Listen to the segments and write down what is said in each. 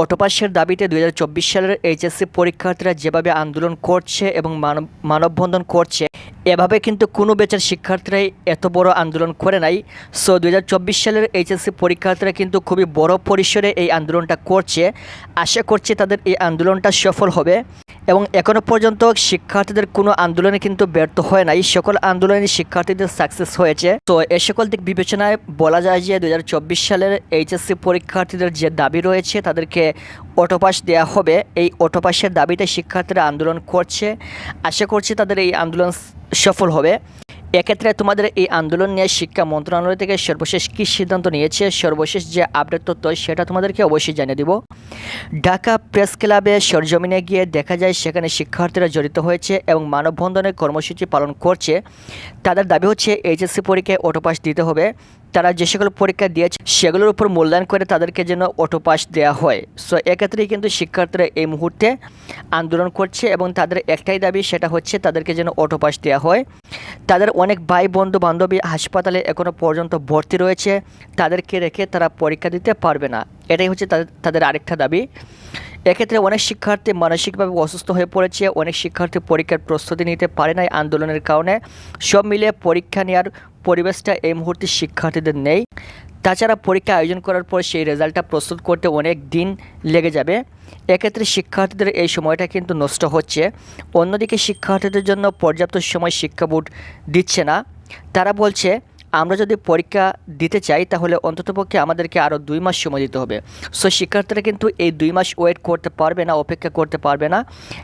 অটোপাসের দাবিতে দু হাজার চব্বিশ সালের এইচএসসি পরীক্ষার্থীরা যেভাবে আন্দোলন করছে এবং মানব, মানববন্ধন করছে, এভাবে কিন্তু কোনো বেচার শিক্ষার্থীরাই এত বড় আন্দোলন করে নাই। সো দু হাজার চব্বিশ সালের এইচএসসি পরীক্ষার্থীরা কিন্তু খুবই বড় পরিসরে এই আন্দোলনটা করছে। আশা করছে তাদের এই আন্দোলনটা সফল হবে। এবং এখনও পর্যন্ত শিক্ষার্থীদের কোনো আন্দোলনে কিন্তু ব্যর্থ হয় নাই। সকল আন্দোলনে শিক্ষার্থীদের সাকসেস হয়েছে। তো এ সকল দিক বিবেচনায় বলা যায় যে চব্বিশ সালের এইচএসসি পরীক্ষার্থীদের যে দাবি রয়েছে, তাদেরকে অটোপাস দেওয়া হবে। এই অটোপাসের দাবিতে শিক্ষার্থীরা আন্দোলন করছে। আশা করছি তাদের এই আন্দোলন সফল হবে। এক্ষেত্রে তোমাদের এই আন্দোলন নিয়ে শিক্ষা মন্ত্রণালয় থেকে সর্বশেষ কী সিদ্ধান্ত নিয়েছে, সর্বশেষ যে আপডেট তথ্য, সেটা তোমাদেরকে অবশ্যই জানিয়ে দিব। ঢাকা প্রেস ক্লাবে সরজমিনে গিয়ে দেখা যায় সেখানে শিক্ষার্থীরা জড়িত হয়েছে এবং মানববন্ধনের কর্মসূচি পালন করছে। তাদের দাবি হচ্ছে এইচএসসি পরীক্ষায় অটোপাস দিতে হবে। তারা যে সকল পরীক্ষা দিয়েছে, সেগুলোর উপর মূল্যায়ন করে তাদেরকে যেন অটোপাস দেওয়া হয়। সো এক্ষেত্রেই কিন্তু শিক্ষার্থীরা এই মুহূর্তে আন্দোলন করছে এবং তাদের একটাই দাবি, সেটা হচ্ছে তাদেরকে যেন অটোপাস দেওয়া হয়। তাদের অনেক ভাই বন্ধু বান্ধবী হাসপাতালে এখনও পর্যন্ত ভর্তি রয়েছে। তাদেরকে রেখে তারা পরীক্ষা দিতে পারবে না। এটাই হচ্ছে তাদের তাদের আরেকটা দাবি। এক্ষেত্রে অনেক শিক্ষার্থী মানসিকভাবে অসুস্থ হয়ে পড়েছে। অনেক শিক্ষার্থী পরীক্ষার প্রস্তুতি নিতে পারে নাই আন্দোলনের কারণে। সব মিলিয়ে পরীক্ষা নেওয়ার পরিবেশটা এই মুহূর্তে শিক্ষার্থীদের নেই। তাছাড়া পরীক্ষা আয়োজন করার পর সেই রেজাল্টটা প্রস্তুত করতে অনেক দিন লেগে যাবে। এক্ষেত্রে শিক্ষার্থীদের এই সময়টা কিন্তু নষ্ট হচ্ছে। অন্যদিকে শিক্ষার্থীদের জন্য পর্যাপ্ত সময় শিক্ষা বোর্ড দিচ্ছে না। তারা বলছে, আমরা যদি পরীক্ষা দিতে চাই, তাহলে অন্ততপক্ষে আমাদেরকে আরও দুই মাস সময় দিতে হবে। সো শিক্ষার্থীরা কিন্তু এই দুই মাস ওয়েট করতে পারবে না, অপেক্ষা করতে পারবে না।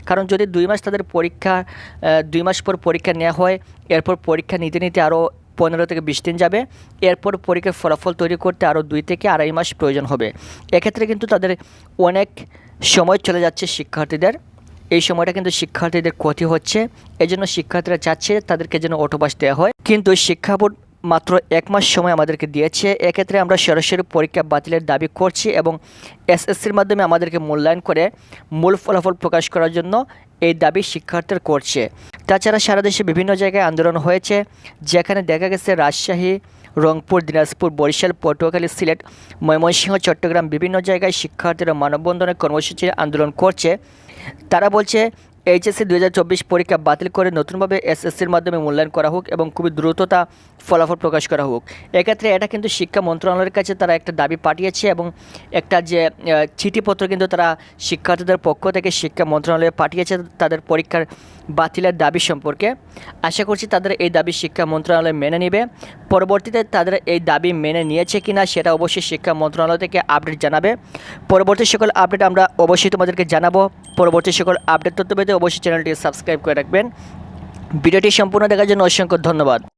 কারণ যদি দুই মাস তাদের পরীক্ষা দুই মাস পর পরীক্ষা নেওয়া হয়, এরপর পরীক্ষা নিতে নিতে আরও পনেরো থেকে বিশ দিন যাবে। এরপর পরীক্ষার ফলাফল তৈরি করতে আরও দুই থেকে আড়াই মাস প্রয়োজন হবে। এক্ষেত্রে কিন্তু তাদের অনেক সময় চলে যাচ্ছে শিক্ষার্থীদের। এই সময়টা কিন্তু শিক্ষার্থীদের ক্ষতি হচ্ছে। এজন্য শিক্ষার্থীরা চাচ্ছে তাদেরকে যেন অটোপাস দেওয়া হয়। কিন্তু শিক্ষা বোর্ড মাত্র এক মাস সময় আমাদেরকে দিয়েছে। এক্ষেত্রে আমরা সরাসরি পরীক্ষা বাতিলের দাবি করছি এবং এসএসসির মাধ্যমে আমাদেরকে মূল্যায়ন করে মূল ফলাফল প্রকাশ করার জন্য এই দাবি শিক্ষার্থীরা করছে। তাছাড়া সারা দেশে বিভিন্ন জায়গায় আন্দোলন হয়েছে, যেখানে দেখা গেছে রাজশাহী, রংপুর, দিনাজপুর, বরিশাল, পটুয়াখালী, সিলেট, ময়মনসিংহ, চট্টগ্রাম বিভিন্ন জায়গায় শিক্ষার্থীরা মানববন্ধনের কর্মসূচির আন্দোলন করছে। তারা বলছে এইচএসসি দু হাজার চব্বিশ পরীক্ষা বাতিল করে নতুনভাবে এসএসসির মাধ্যমে মূল্যায়ন করা হোক এবং খুবই দ্রুততা ফলাফল প্রকাশ করা হোক। এক্ষেত্রে এটা কিন্তু শিক্ষা মন্ত্রণালয়ের কাছে তারা একটা দাবি পাঠিয়েছে এবং একটা যে চিঠিপত্র কিন্তু তারা শিক্ষার্থীদের পক্ষ থেকে শিক্ষা মন্ত্রণালয়ে পাঠিয়েছে তাদের পরীক্ষার বাতিলের দাবি সম্পর্কে। আশা করছি তাদের এই দাবি শিক্ষা মন্ত্রণালয় মেনে নেবে। পরবর্তীতে তাদের এই দাবি মেনে নিয়েছে কিনা সেটা অবশ্যই শিক্ষা মন্ত্রণালয় থেকে আপডেট জানাবে। পরবর্তী সকল আপডেট আমরা অবশ্যই তোমাদেরকে জানাব। পরবর্তী সকল আপডেট তথ্য পেতে অবশ্যই চ্যানেলটি সাবস্ক্রাইব করে রাখবেন। ভিডিওটি সম্পূর্ণ দেখার জন্য অসংখ্য ধন্যবাদ।